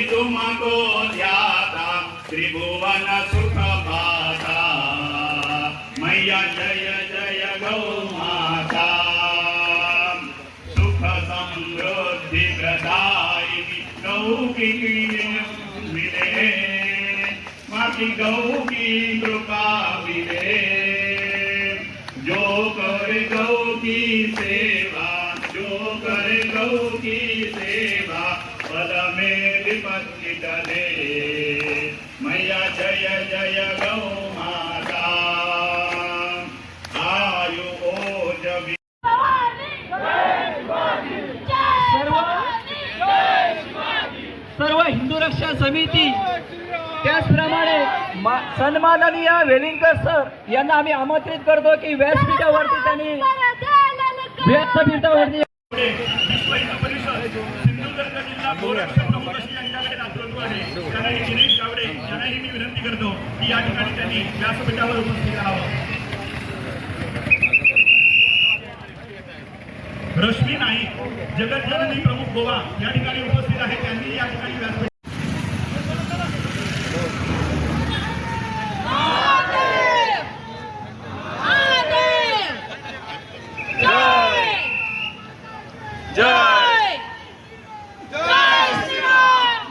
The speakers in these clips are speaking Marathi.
तुमको ध्याता त्रिभुवन सुख पाता मैया जय जय गौ माता सुख समृद्धि प्रदायिनी गौ की मिले। माती गौ की कृपा मिले। जो कर गौ की सेवा जो कर गौ की सेवा पद में विपत्ति टले मैया जय जय गौ माता। आयु ओज वि- सर्व हिंदू रक्षा समिती त्याचप्रमाणे सन्माननीय वेलिंगकर सर यांना आम्ही आमंत्रित करतो की व्यासपीठावरती त्यांनी व्यासपीठावरती आहे त्यांनाही दिनेश गावडे यांनाही मी विनंती करतो की या ठिकाणी त्यांनी व्यासपीठावर उपस्थित राहावं. रश्मी नाईक जगतजननी प्रमुख गोवा या ठिकाणी उपस्थित आहेत त्यांनी या ठिकाणी व्यासपीठ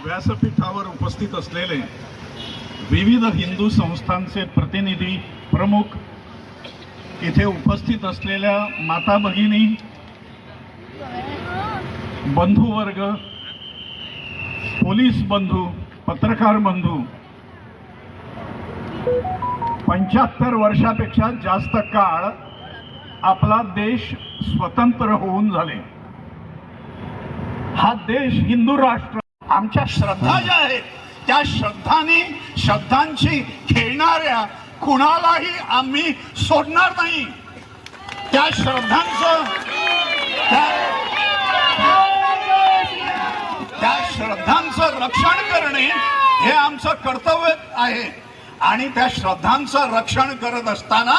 व्यासपीठावर उपस्थित असलेले विविध हिंदू संस्थांचे प्रतिनिधी प्रमुख इथे उपस्थित असलेल्या माता भगिनी बंधुवर्ग पोलीस बंधू पत्रकार बंधू पंच्याहत्तर वर्षापेक्षा जास्त काळ आपला देश स्वतंत्र होऊन झाले. हा देश हिंदू राष्ट्र आमच्या श्रद्धा ज्या आहेत त्या श्रद्धाने श्रद्धांची खेळणाऱ्या कुणालाही आम्ही सोडणार नाही. त्या श्रद्धांचं त्या- त्या श्रद्धांचं रक्षण करणे हे आमचं कर्तव्य आहे. आणि त्या श्रद्धांचं रक्षण करत असताना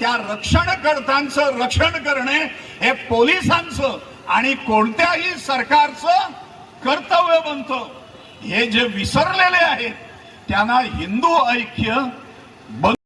त्या रक्षणकर्त्यांचं रक्षण करणे हे पोलिसांचं आणि कोणत्याही सरकारचं कर्तव्य बनतं. हे जे विसरलेले आहेत त्यांना हिंदू ऐक्य